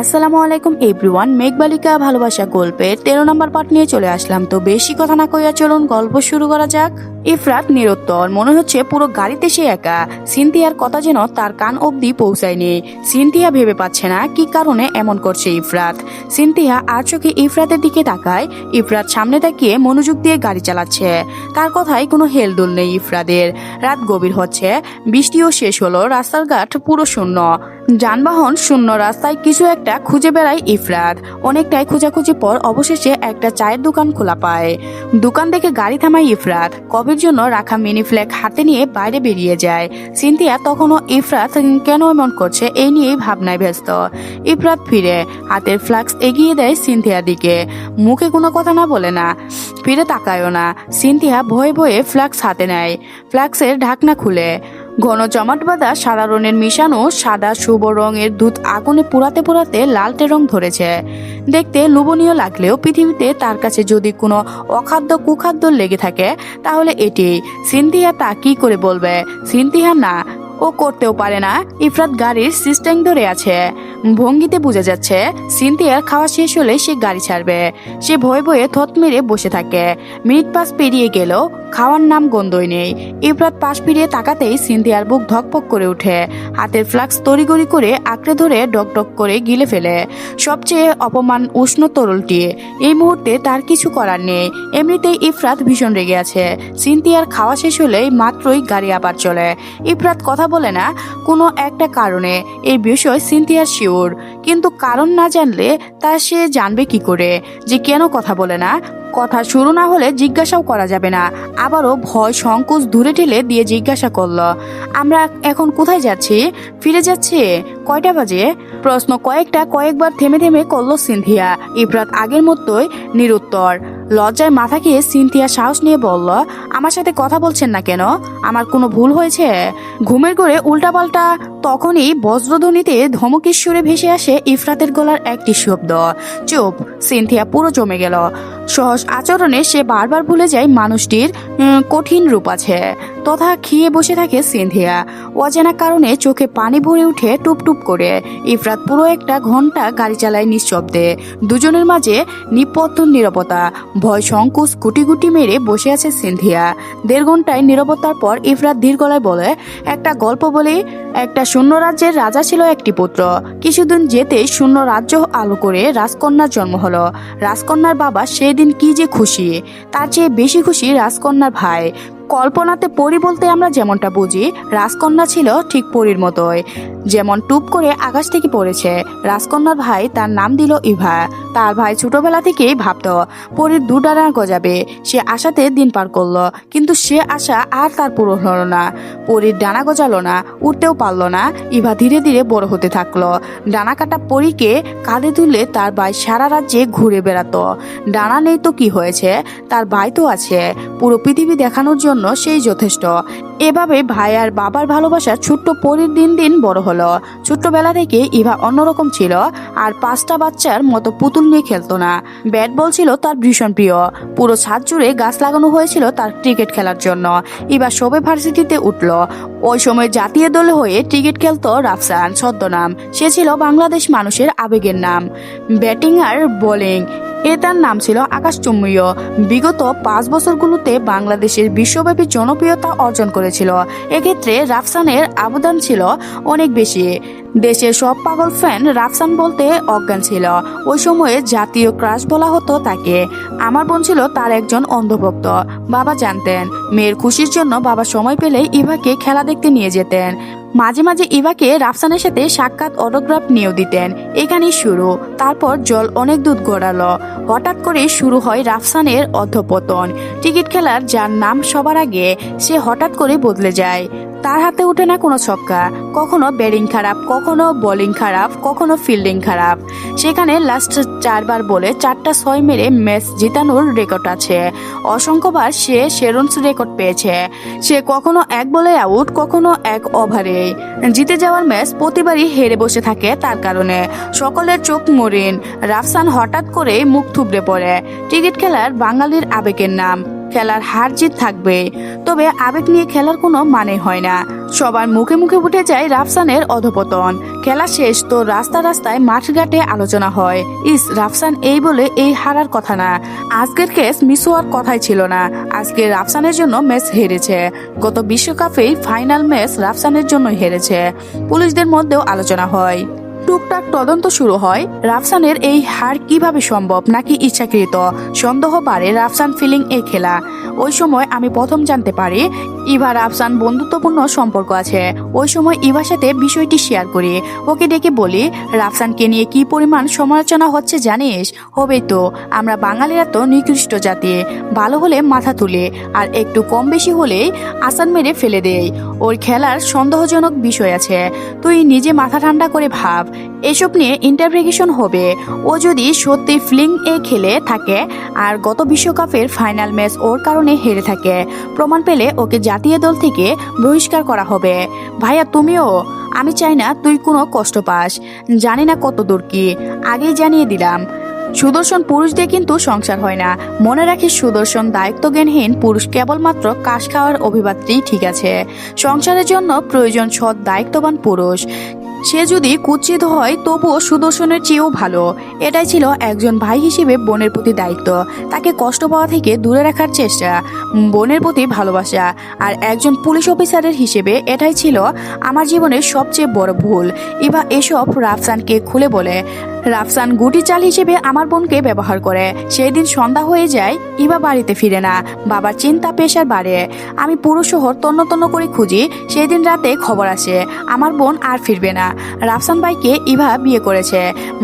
আসসালামু আলাইকুম এভরিওয়ান, মেঘবালিকা ভালোবাসা গল্পের তেরো নম্বর পার্ট নিয়ে চলে আসলাম। তো বেশি কথা না কইয়া চলুন, গল্প শুরু করা যাক। ইফরাত নিরুত্তর, মনে হচ্ছে পুরো গাড়িতে সে একা। সিনথিয়ার কথা যেন তার কান অবধি পৌঁছায়নি। সিনথিয়া ভেবে পাচ্ছে না কি কারণে এমন করছে ইফরাত। সিনথিয়া আর চোখে ইফরাতের দিকে তাকায়। ইফরাত সামনে তাকিয়ে মনোযোগ দিয়ে গাড়ি চালাচ্ছে। তার কথায় কোনো হেলদোল নেই ইফরাদের রাত গভীর হচ্ছে, বৃষ্টিও শেষ হলো, রাস্তার ঘাট পুরো শূন্য। যানবাহন শূন্য, রাস্তায় কিছু একটা খুঁজে বেড়ায় ইফরাত। অনেকটাই খোঁজাখুঁজি পর অবশেষে একটা চায়ের দোকান খোলা পায়। দোকান দেখে গাড়ি থামায় ইফরাত। কবের জন্য রাখা মিনি ফ্ল্যাগ হাতে নিয়ে বাইরে বেরিয়ে যায়। সিনথিয়া তখনও ইফরাত কেন এমন করছে এই নিয়েই ভাবনায় ব্যস্ত। ইফরাত ফিরে, হাতের ফ্লাক্স এগিয়ে দেয় সিনথিয়ার দিকে। মুখে কোনো কথা না বলে না, ফিরে তাকায়ও না। সিনথিয়া ভয়ে ভয়ে ফ্লাক্স হাতে নেয়। ফ্লাক্সের ঢাকনা খুলে। ঘন জমাট বাঁধা সাদা রঙের মিশানো সাদা শুভ রঙের দুধ আগুনে পোড়াতে পোড়াতে লালটে রং ধরেছে। দেখতে লোভনীয় লাগলেও পৃথিবীতে তার কাছে যদি কোনো অখাদ্য কুখাদ্য লেগে থাকে, তাহলে এটি সিনথিয়া তা কি করে বলবে? সিন্থিয়া না ও করতেও পারে না। ইফরাত গাড়ির সিস্টেম ধরে আছে। ভঙ্গিতে বোঝা যাচ্ছে, সিনথিয়ার খাওয়া শেষ হলে সে গাড়ি ছাড়বে। সে ভয়ে ভয়ে থত মেরে বসে থাকে। মিনিট পাস পেরিয়ে গেল, খাওয়ার নাম গন্ধই নেই। ইফরাত পাশ ফিরিয়ে তাকাতেই সিনথিয়ার বুক ধকপক করে ওঠে। হাতের ফ্লাক্স তড়িগড়ি করে আঁকড়ে ধরে ডকডক করে গিলে ফেলে। সবচেয়ে অপমান উষ্ণ তরলটি। এই মুহূর্তে তার কিছু করার নেই। এমনিতেই ইফরাত ভীষণ রেগে আছে। সিনথিয়ার খাওয়া শেষ হলেই মাত্রই গাড়ি আবার চলে। ইফরাত কথা বলে না, কোনো একটা কারণে। এই বিষয় সিনথিয়ার শিওর। কিন্তু কারণ না জানলে তা সে জানবে কি করে? যে কেন কথা বলে না? কথা শুরু না হলে জিজ্ঞাসাও করা যাবে না। আবারও ভয় সংকোচ দূরে ঠেলে দিয়ে জিজ্ঞাসা করল, আমরা এখন কোথায় যাচ্ছি? ফিরে যাচ্ছি? কয়টা বাজে? প্রশ্ন কয়েকটা কয়েকবার থেমে থেমে করল সিনথিয়া। ইফরাত আগের মতোই নিরুত্তর। লজ্জায় মাথা খেয়ে সিনথিয়া সাহস নিয়ে বলল, আমার সাথে কথা বলছেন না কেন? আমার কোনো ভুল হয়েছে? ঘুমের করে উল্টাপাল্টা তখনই বজ্রধ্বনিতে ধমকেশ্বরে ভেসে আসে ইফরাতের গলার একটি শব্দ। চুপ, সিনথিয়া পুরো জমে গেল। সহজ আচরণে সে বারবার ভুলে যায় মানুষটির কঠিন রূপ আছে। তথা খেয়ে বসে থাকে সিন্ধিয়া। অজানা কারণে চোখে পানি ভরে উঠে টুপ টুপ করে। ইফরাত পুরো একটা ঘণ্টা গাড়ি চালায় নিঃশব্দে। দুজনের মাঝে নিপত্ত নিরাপত্তা ভয় সংকুচ গুটি গুটি মেরে বসে আছে সিন্ধিয়া। দেড় ঘন্টায় নিরাপত্তার পর ইফরাত ধীর গলায় বলে, একটা গল্প বলি। একটা শূন্য রাজ্যের রাজা ছিল একটি পুত্র। কিছুদিন যেতেই শূন্য রাজ্য আলো করে রাজকন্যার জন্ম হলো। রাজকন্যার বাবা সেই দিন কি যে খুশি। তার চেয়ে বেশি খুশি রাজকন্যার ভাই। কল্পনাতে পরি বলতে আমরা যেমনটা বুঝি, রাজকন্যা ছিল ঠিক পরীর মতোই। যেমন টুপ করে আকাশ থেকে পড়েছে, রাজকন্যার ভাই তার নাম দিল ইভা। তার ভাই ছোটবেলা থেকেই ভাবত, পরীর দুডানা গজাবে। সে আশাতে দিন পার করল, কিন্তু সে আশা আর তার পূরণ হলো না। পরীর ডানা গজালো না, উঠতেও পারল না। ইভা ধীরে ধীরে বড় হতে থাকল। ডানা কাটা পরীকে কাঁধে তুলে তার ভাই সারা রাজ্যে ঘুরে বেড়াতো। ডানা নেই তো কি হয়েছে? তার ভাই তো আছে। পুরো পৃথিবী দেখানোর জন্য সেই যথেষ্ট। এভাবে ভাই আর বাবার ভালোবাসা ছোট্ট পরীর দিন দিন বড় হলো। ছোট্টবেলা থেকে ইভা অন্যরকম ছিল আর পাঁচটা বাচ্চার মতো পুতুল নিয়ে খেলতো না। ব্যাট বল ছিল তার ভীষণ প্রিয়। পুরো ছাদ জুড়ে গাছ লাগানো হয়েছিল তার ক্রিকেট খেলার জন্য। ইভা সবে ভার্সিটিতে উঠল। ওই সময় জাতীয় দলে হয়ে ক্রিকেট খেলতো রাফসান, ছদ্মনাম। সে ছিল বাংলাদেশ মানুষের আবেগের নাম। ব্যাটিং আর বোলিং। এ তার নাম ছিল আকাশচুম্বীয়। বিগত পাঁচ বছরগুলোতে বাংলাদেশের বিশ্বব্যাপী জনপ্রিয়তা অর্জন করেছিল। এক্ষেত্রে রাফসানের অবদান ছিল অনেক বেশি। দেশের সব পাগল ফ্যান রাফসান বলতে অজ্ঞান ছিল। ওই সময়ে জাতীয় ক্রাশ বলা হতো তাকে। আমার বোন ছিল তার একজন অন্ধভক্ত। বাবা জানতেন। মেয়ের খুশির জন্য বাবা সময় পেলেই ইভাকে খেলা দেখতে নিয়ে যেতেন। মাঝে মাঝে ইভাকে রাফসানের সাথে সাক্ষাৎ অটোগ্রাফ নিয়েও দিতেন। এখানেই শুরু। তারপর জল অনেক দূর গড়ালো। হঠাৎ করে শুরু হয় রাফসানের অধপতন। টিকিট খেলার যার নাম সবার আগে, সে হঠাৎ করে বদলে যায়। তার হাতে ওঠে না কোনো ছক্কা। কখনো ব্যাটিং খারাপ, কখনো বোলিং খারাপ, কখনো ফিল্ডিং খারাপ। সেখানে লাস্ট চারবার বলে চারটা ছয় মেরে ম্যাচ জিতানোর রেকর্ড আছে। অসংখ্যবার সে সেরন্স রেকর্ড পেয়েছে। সে কখনো এক বলে আউট কখনো এক ওভারে জিতে যাওয়ার ম্যাচ প্রতিবারই হেরে বসে থাকে তার কারণে। সকলের চোখ মরিন। রাফসান হঠাৎ করে মুখ থুবড়ে পড়ে। ক্রিকেট খেলার বাঙালির আবেগের নাম। খেলার হার জিত থাকবে। তবে আবেগ নিয়ে খেলার কোনো মানে হয় না। সবার মুখে মুখে উঠে যায় রাফসানের অধপতন। খেলা শেষ তো রাস্তা রাস্তায় মাঠঘাটে আলোচনা হয়। ইস, রাফসান এই বলে এই হারার কথা না। আজকের কেস মিস হওয়ার কথাই ছিল না। আজকে রাফসানের জন্য ম্যাচ হেরেছে। গত বিশ্বকাপেই ফাইনাল ম্যাচ রাফসানের জন্য হেরেছে। পুলিশদের মধ্যেও আলোচনা হয়। টুকটাক তদন্ত শুরু হয়। রাফসানের এই হার কীভাবে সম্ভব নাকি ইচ্ছাকৃত? সন্দেহ বাড়ে রাফসান ফিলিং এ খেলা। ওই সময় আমি প্রথম জানতে পারি ইভা রাফসান বন্ধুত্বপূর্ণ সম্পর্ক আছে। ওই সময় ইভার সাথে বিষয়টি শেয়ার করি। ওকে ডেকে বলি, রাফসানকে নিয়ে কি পরিমাণ সমালোচনা হচ্ছে জানিস? হবেই তো। আমরা বাঙালিরা তো নিকৃষ্ট জাতি। ভালো হলে মাথা তুলে, আর একটু কম বেশি হলেই আসান মেরে ফেলে দেয় ওর খেলার সন্দেহজনক বিষয় আছে। তুই নিজে মাথা ঠান্ডা করে ভাব এসব নিয়ে ইন্টারভেগেশন হবে। ও যদি সত্যি ফিলিং এ খেলে থাকে, আর গত বিশ্বকাপের ফাইনাল ম্যাচ ওর কারণে হেরে থাকে, প্রমাণ পেলে ওকে জাতীয় দল থেকে বহিষ্কার করা হবে। ভাইয়া, তুমিও? আমি চাই না তুই কোনো কষ্ট পাস। জানি না কত দূর কি, আগেই জানিয়ে দিলাম। সুদর্শন পুরুষ দিয়ে কিন্তু সংসার হয় না। মনে রাখিস সুদর্শন দায়িত্বজ্ঞানহীন পুরুষ কেবলমাত্র কাশ খাওয়ার অভিবাত্রেই ঠিক আছে। সংসারের জন্য প্রয়োজন সৎ দায়িত্ববান পুরুষ। সে যদি কুৎসিত হয়, তবুও সুদর্শনের চেয়েও ভালো। এটাই ছিল একজন ভাই হিসেবে বোনের প্রতি দায়িত্ব। তাকে কষ্ট পাওয়া থেকে দূরে রাখার চেষ্টা, বোনের প্রতি ভালোবাসা। আর একজন পুলিশ অফিসারের হিসেবে এটাই ছিল আমার জীবনের সবচেয়ে বড় ভুল। ইভা এসব রাফসানকে খুলে বলে রাফসান গুটি চাল হিসেবে আমার বোনকে ব্যবহার করে। সেই দিন সন্ধ্যা হয়ে যায়, ইবা বাড়িতে ফিরে না, বাবার চিন্তা পেশার বাড়ে আমি পুরো শহর তন্ন তন্ন করে খুঁজি সেই দিন রাতে খবর আসে, আমার বোন আর ফিরবে না। রাফসান ভাইকে ইভা বিয়ে করেছে।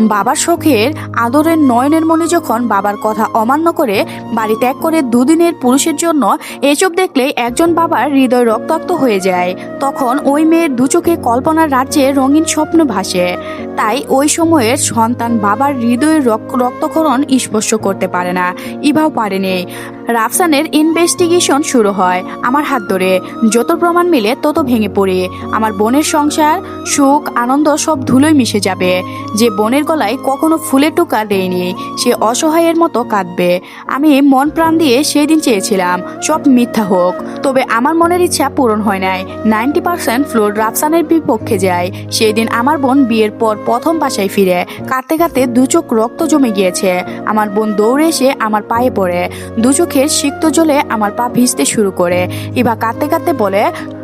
বাবার শখের আদরের নয়নের মনে যখন বাবার কথা অমান্য করে, বাড়ি ত্যাগ করে দুদিনের পুরুষের জন্য এসব দেখলে একজন বাবার হৃদয় রক্তাক্ত হয়ে যায়। তখন ওই মেয়ের দু চোখে কল্পনার রাজ্যে রঙিন স্বপ্ন ভাসে। তাই ওই সময়ের সন্তান বাবার হৃদয়ের রক- রক্তক্ষরণ স্পর্শ করতে পারে না। ইভাও পারেনি রাফসানের ইনভেস্টিগেশন শুরু হয়। আমার হাত ধরে। যত প্রমাণ মিলে তত ভেঙে পড়ে। আমার বোনের সংসার, সুখ, আনন্দ সব ধুলোয় মিশে যাবে। যে বোনের গলায় কখনো ফুলের টোকা দেয়নি, সে অসহায়ের মতো কাঁদবে। আমি মন প্রাণ দিয়ে সেই দিন চেয়েছিলাম, সব মিথ্যা হোক। তবে আমার মনের ইচ্ছা পূরণ হয় নাই। নাইনটি পার্সেন্ট ফ্লোর রাফসানের বিপক্ষে যায়। সেই দিন আমার বোন বিয়ের পর প্রথম বাসায় ফিরে। কাঁদতে কাঁদতে দু চোখ রক্ত জমে গিয়েছে। আমার বোন দৌড়ে এসে আমার পায়ে পড়ে। দু চোখের সিক্ত জলে আমার পা ভিজতে শুরু করে। ইভা কাঁদতে কাঁদতে বলে,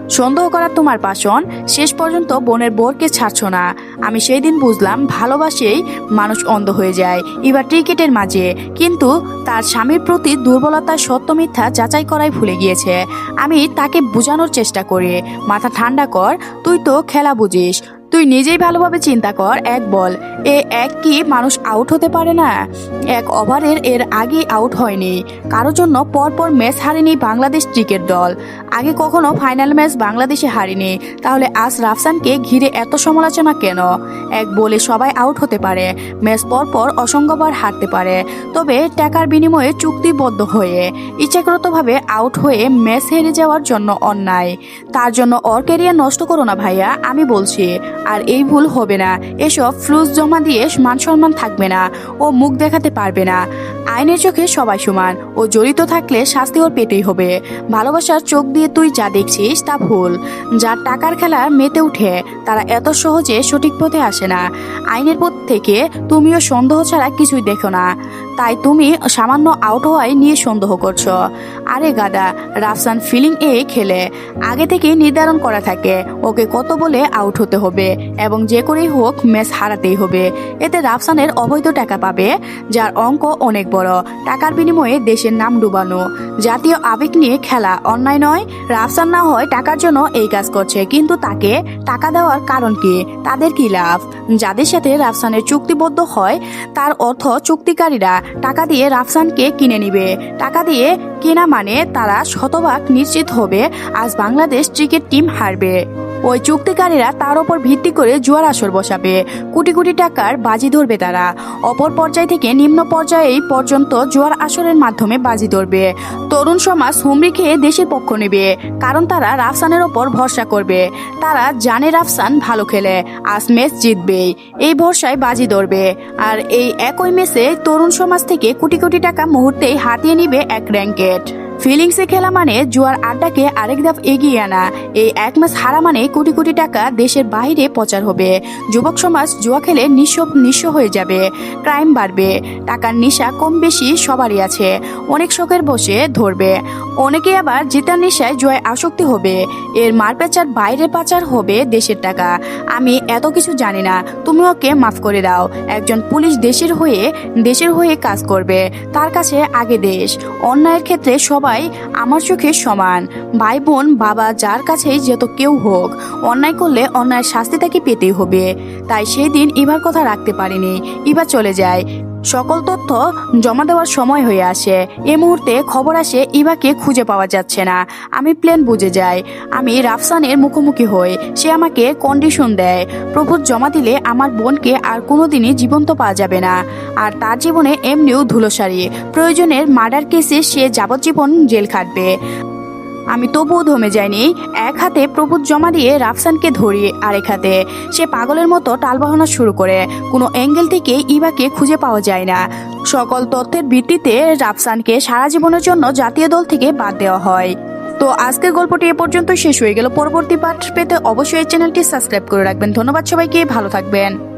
সন্দেহ করা তোমার পাশন শেষ পর্যন্ত বোনের বোরকে ছাড়ছো না। আমি সেই দিন বুঝলাম ভালোবাসেই মানুষ অন্ধ হয়ে যায়। এবার ক্রিকেটের মাঝে। কিন্তু তার স্বামীর প্রতি দুর্বলতার সত্য মিথ্যা যাচাই করাই ভুলে গিয়েছে। আমি তাকে বোঝানোর চেষ্টা করি। মাথা ঠান্ডা কর, তুই তো খেলা বুঝিস। তুই নিজেই ভালোভাবে চিন্তা কর, এক বল। এ এক কি মানুষ আউট হতে পারে না? এক ওভারের এর আগে আউট হয়নি। কারোর জন্য পরপর ম্যাচ হারেনি বাংলাদেশ ক্রিকেট দল। আগে কখনো ফাইনাল ম্যাচ বাংলাদেশে হারেনি। তাহলে আজ রাফসানকে ঘিরে এত সমালোচনা কেন? এক বলে সবাই আউট হতে পারে। ম্যাচ পরপর অসংখ্যবার হারতে পারে। তবে টাকার বিনিময়ে চুক্তিবদ্ধ হয়ে, ইচ্ছাকৃতভাবে আউট হয়ে ম্যাচ হেরে যাওয়ার জন্য অন্যায়। তার জন্য ওর ক্যারিয়ার নষ্ট করো না ভাইয়া, আমি বলছি। আর এই ভুল হবে না। এসব ফ্লুস জমা দিয়ে মান সম্মান থাকবে না ও মুখ দেখাতে পারবে না। আইনের চোখে সবাই সমান। ও জড়িত থাকলে শাস্তি ওর পেতেই হবে। ভালোবাসার চোখ দিয়ে তুই যা দেখছিস তা ভুল। যার টাকার খেলা মেতে উঠে, তারা এত সহজে সঠিক পথে আসে না। আইনের পথ থেকে তুমিও সন্দেহ ছাড়া কিছুই দেখো না। তাই তুমি সামান্য আউট হওয়ায় নিয়ে সন্দেহ করছ। আরে গাদা, রাফসান ফিলিং এ খেলে। আগে থেকে নির্ধারণ করা থাকে, ওকে কত বলে আউট হতে হবে এবং যে করেই হোক ম্যাচ হারাতেই হবে। এতে রাফসানের অবৈধ টাকা পাবে, যার অঙ্ক অনেক বড়। টাকার বিনিময়ে দেশের নাম ডুবানো। জাতীয় আবেগ নিয়ে খেলা অন্যায় নয়, রাফসান না হয় টাকার জন্য এই কাজ করছে, কিন্তু তাকে টাকা দেওয়ার কারণ কি? তাদের কি লাভ? যাদের সাথে রাফসানের চুক্তিবদ্ধ হয়, তার অর্থ চুক্তিকারীরা। টাকা দিয়ে রাফসানকে কিনে নিবে। টাকা দিয়ে কেনা মানে তারা শতভাগ নিশ্চিত হবে, আজ বাংলাদেশ ক্রিকেট টিম হারবে। ওই চুক্তিকারীরা তার ওপর ভিত্তি করে জুয়ার আসর বসাবে। কোটি কোটি টাকার বাজি ধরবে তারা। অপর পর্যায় থেকে নিম্ন পর্যায়ে পর্যন্ত জুয়ার আসরের মাধ্যমে বাজি ধরবে। তরুণ সমাজ হুমড়ি খেয়ে দেশের পক্ষ নেবে, কারণ তারা রাফসানের ওপর ভরসা করবে। তারা জানে রাফসান ভালো খেলে, আজ ম্যাচ জিতবেই এই ভরসায় বাজি ধরবে। আর এই একই ম্যাচে তরুণ সমাজ থেকে কোটি কোটি টাকা মুহূর্তেই হাতিয়ে নিবে এক র্যাঙ্কেট। ফিলিংসে খেলা মানে জুয়ার আড্ডাকে আরেক ধাপ এগিয়ে আনা। এই এক মাস হারা মানে কোটি কোটি টাকা দেশের বাইরে প্রচার হবে। যুবক সমাজ জুয়া খেলে নিঃস্ব নিঃস্ব হয়ে যাবে। ক্রাইম বাড়বে। টাকার নেশা কম বেশি সবারই আছে। অনেক শখের বসে ধরবে। অনেকে আবার জেতার নেশায় জুয়ায় আসক্তি হবে। এর মারপেচার বাইরে পাচার হবে দেশের টাকা। আমি এত কিছু জানি না। তুমি ওকে মাফ করে দাও। একজন পুলিশ দেশের হয়ে দেশের হয়ে কাজ করবে। তার কাছে আগে দেশ। অন্যায়ের ক্ষেত্রে সবাই আমার চোখে সমান। ভাই বোন, বাবা, যার কাছেই যেত কেউ হোক, অন্যায় করলে অন্যায় শাস্তি তাকে পেতেই হবে। তাই সেই দিন ইবার কথা রাখতে পারিনি। ইভা চলে যায়। সকল তথ্য জমা দেওয়ার সময় হয়ে আসে। এ মুহূর্তে খবর আসে ইভাকে খুঁজে পাওয়া যাচ্ছে না। আমি প্লেন বুঝে যাই। আমি রাফসানের মুখোমুখি হই। সে আমাকে কন্ডিশন দেয়। প্রভুর জমা দিলে আমার বোনকে আর কোনোদিনই জীবন্ত পাওয়া যাবে না। আর তার জীবনে এমনিও ধুলোসারি প্রয়োজনের মার্ডার কেসে সে যাবজ্জীবন জেল খাটবে। আমি তবুও ধমে যাইনি। এক হাতে প্রভুত জমা দিয়ে রাফসানকে ধরি, আরেক হাতে। সে পাগলের মতো টালবাহনা শুরু করে। কোনো অ্যাঙ্গেল থেকে ইবাকে খুঁজে পাওয়া যায় না। সকল তথ্যের ভিত্তিতে রাফসানকে সারা জীবনের জন্য জাতীয় দল থেকে বাদ দেওয়া হয়। তো আজকের গল্পটি এ পর্যন্ত শেষ হয়ে গেল। পরবর্তী পাঠ পেতে অবশ্যই এই চ্যানেলটি সাবস্ক্রাইব করে রাখবেন। ধন্যবাদ সবাইকে, ভালো থাকবেন।